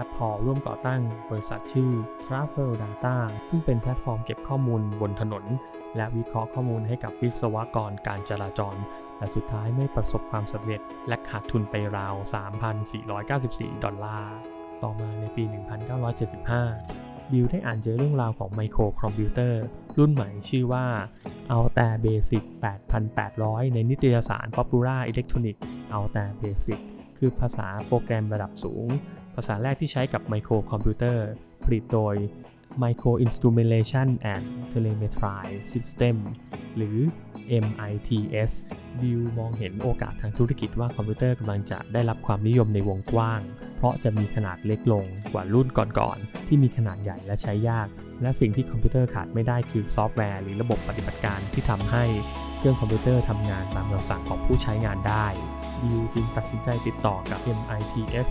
และพอร่วมก่อตั้งบริษัทชื่อ Travel Data ซึ่งเป็นแพลตฟอร์มเก็บข้อมูลบนถนน และวิเคราะห์ข้อมูลให้กับวิศวกรการจราจร แต่สุดท้ายไม่ประสบความสำเร็จและขาดทุนไปราว 3,494 ดอลลาร์ ต่อมาในปี 1975 บิลได้อ่านเจอเรื่องราวของไมโครคอมพิวเตอร์รุ่นใหม่ชื่อว่า Altair Basic 8800 ในนิตยสาร Popular Electronics Altair Basic คือภาษาโปรแกรมระดับสูงาษาแรกที่ใช้กับไมโครคอมพิวเตอร์ผลิตโดย Micro Instrumentation and Telemetry System หรือ MITS บิลมองเห็นโอกาสทางธุรกิจว่าคอมพิวเตอร์กำลังจะได้รับความนิยมในวงกว้าง เพราะจะมีขนาดเล็กลงกว่ารุ่นก่อนๆ ที่มีขนาดใหญ่และใช้ยาก และสิ่งที่คอมพิวเตอร์ขาดไม่ได้คือซอฟต์แวร์หรือระบบปฏิบัติการที่ทำให้เครื่องคอมพิวเตอร์ทำงานตามคำสั่งของผู้ใช้งานได้บิลจึงตัดสินใจติดต่อกับ MITS